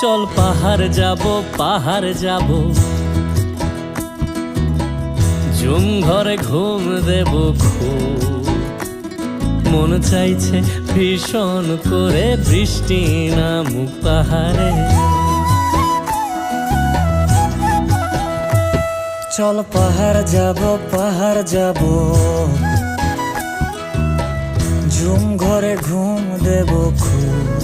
চল পাহাড় যাব পাহাড় যাব। জুম ঘরে ঘুম দেব খুব। মন চাইছে ভীষণ করে বৃষ্টি নামুক পাহাড়ে। চল পাহাড় যাব পাহাড় যাব। ঝুম ঘরে ঘুম দেব খুব।